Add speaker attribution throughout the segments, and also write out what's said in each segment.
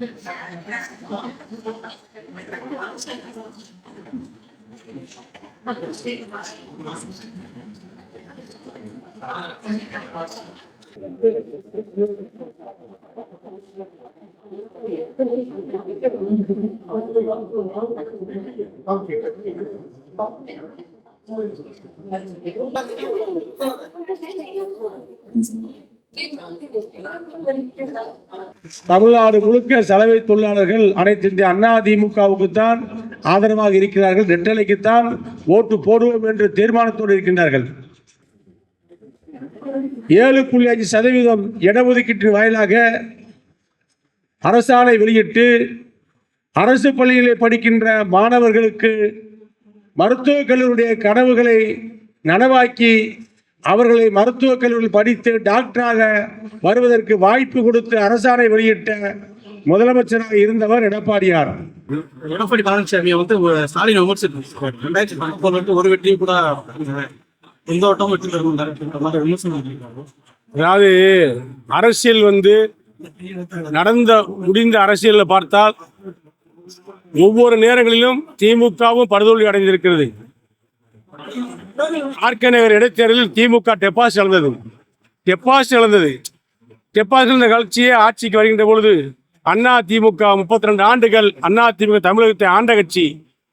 Speaker 1: 감사합니다. தமிழ்நாடு முழுக்க சலவை தொழிலாளர்கள் அனைத்து இந்திய அண்ணா திமுகவுக்கு தான் ஆதரவாக இருக்கிறார்கள். நெட்டலைக்குத்தான் ஓட்டு போடுவோம் என்று தீர்மானத்தோடு இருக்கின்றார்கள். ஏழு புள்ளி அஞ்சு சதவீதம் இடஒதுக்கீட்டின் வாயிலாக அரசாணை வெளியிட்டு அரசு பள்ளிகளை படிக்கின்ற மாணவர்களுக்கு மருத்துவக் கல்லூரிய கனவுகளை நனவாக்கி அவர்களை மருத்துவக் கல்லூரியில் படித்து டாக்டராக வருவதற்கு வாய்ப்பு கொடுத்து அரசாணை வெளியிட்ட முதலமைச்சராக இருந்தவர் எடப்பாடியார்.
Speaker 2: எடப்பாடி பழனிசாமியை வந்து ஸ்டாலின் விமர்சித்து ரெண்டாயிரத்தி பத்தொன்பது ஒரு வெற்றியும் கூட எந்த வெற்றி மாதிரி விமர்சனம்.
Speaker 1: அதாவது அரசியல் வந்து நடந்த முடிந்த அரசியலில் பார்த்தால் ஒவ்வொரு நேரங்களிலும் திமுகவும் படுதோல்வி அடைந்திருக்கிறது. ஆர்கே நகர் இடைத்தேர்தலில் திமுக டெபாசிட் இழந்தது. டெபாசிட் இழந்தது. டெபாசிட் இழந்த கட்சியே ஆட்சிக்கு வருகின்ற பொழுது அண்ணா திமுக முப்பத்தி ரெண்டு ஆண்டுகள் அண்ணா திமுக தமிழகத்தை ஆண்ட கட்சி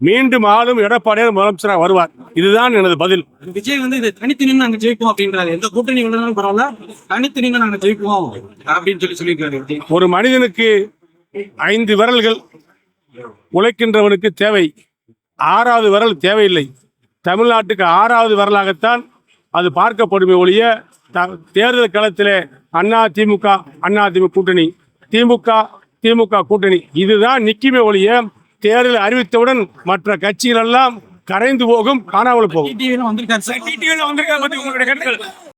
Speaker 1: மீண்டும் ஆளும் எடப்பாடியார் முதலமைச்சராக வருவார். இதுதான் எனது பதில்.
Speaker 2: விஜய் வந்து இது தனித்து நின்று நாங்க ஜெயிப்போம் அப்படின்றாரு. எந்த கூட்டணி உள்ளதாலும் பரவாயில்ல தனித்து நின்று நாங்க ஜெயிப்போம் அப்படின்னு சொல்லி சொல்லியிருக்காரு
Speaker 1: ஒரு மனிதனுக்கு ஐந்து விரல்கள் உழைக்கின்றவனுக்கு தேவை. ஆறாவது விரல் தேவையில்லை. தமிழ்நாட்டுக்கு ஆறாவது விரலாகத்தான் அது பார்க்கப்படுமே ஒழிய த- தேர்தல் களத்திலே அண்ணா திமுக அண்ணா திமுக கூட்டணி. திமுக திமுக கூட்டணி. இதுதான் நிக்குமே ஒழிய தேர்தல் அறிவித்தவுடன் மற்ற கட்சிகள் எல்லாம் கரைந்து போகும் காணாமல் போகும்.